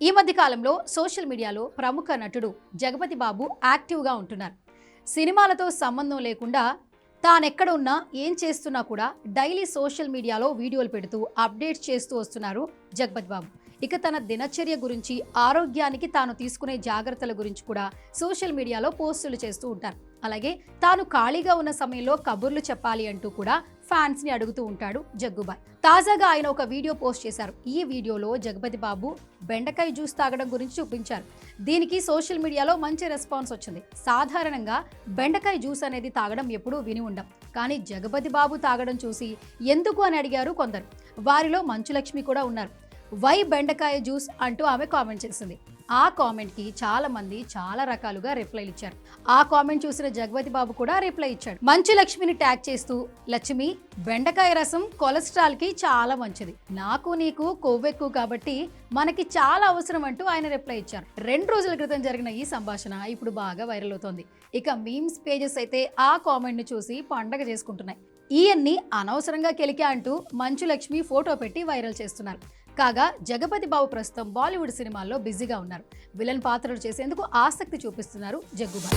ఈ మధ్య కాలంలో సోషల్ మీడియాలో ప్రముఖ నటుడు జగపతి బాబు యాక్టివ్గా ఉంటున్నారు. సినిమాలతో సంబంధం లేకుండా తానెక్కడ ఉన్నా ఏం చేస్తున్నా కూడా డైలీ సోషల్ మీడియాలో వీడియోలు పెడుతూ అప్డేట్స్ చేస్తూ వస్తున్నారు జగపతి బాబు. ఇక తన దినచర్య గురించి ఆరోగ్యానికి తాను తీసుకునే జాగ్రత్తల గురించి కూడా సోషల్ మీడియాలో పోస్టులు చేస్తూ ఉంటారు. అలాగే తాను ఖాళీగా ఉన్న సమయంలో కబుర్లు చెప్పాలి అంటూ కూడా ఫ్యాన్స్ని అడుగుతూ ఉంటాడు జగ్గుబాయ్. తాజాగా ఆయన ఒక వీడియో పోస్ట్ చేశారు. ఈ వీడియోలో జగపతి బాబు బెండకాయ జ్యూస్ తాగడం గురించి చూపించారు. దీనికి సోషల్ మీడియాలో మంచి రెస్పాన్స్ వచ్చింది. సాధారణంగా బెండకాయ జ్యూస్ అనేది తాగడం ఎప్పుడూ విని ఉండం. కానీ జగపతి బాబు తాగడం చూసి ఎందుకు అని అడిగారు కొందరు. వారిలో మంచులక్ష్మి కూడా ఉన్నారు. వై బెండకాయ జ్యూస్ అంటూ ఆమె కామెంట్ చేసింది. ఆ కామెంట్కి చాలా మంది చాలా రకాలుగా రిప్లైలు ఇచ్చారు. ఆ కామెంట్ చూసిన జగపతి బాబు కూడా రిప్లై ఇచ్చాడు. మంచు లక్ష్మిని ట్యాగ్ చేస్తూ లక్ష్మి బెండకాయ రసం కొలెస్ట్రాల్కి చాలా మంచిది. నాకు నీకు కొవ్వెక్కువ కాబట్టి మనకి చాలా అవసరం అంటూ ఆయన రిప్లై ఇచ్చారు. రెండు రోజుల క్రితం జరిగిన ఈ సంభాషణ ఇప్పుడు బాగా వైరల్ అవుతోంది. ఇక మీమ్స్ పేజెస్ అయితే ఆ కామెంట్ను చూసి పండగ చేసుకుంటున్నాయి. ఈయన్ని అనవసరంగా కెలికా అంటూ మంచు లక్ష్మి ఫోటో పెట్టి వైరల్ చేస్తున్నారు. కాగా జగపతి బాబు ప్రస్తుతం బాలీవుడ్ సినిమాల్లో బిజీగా ఉన్నారు. విలన్ పాత్రలు చేసేందుకు ఆసక్తి చూపిస్తున్నారు జగ్గుబాయ్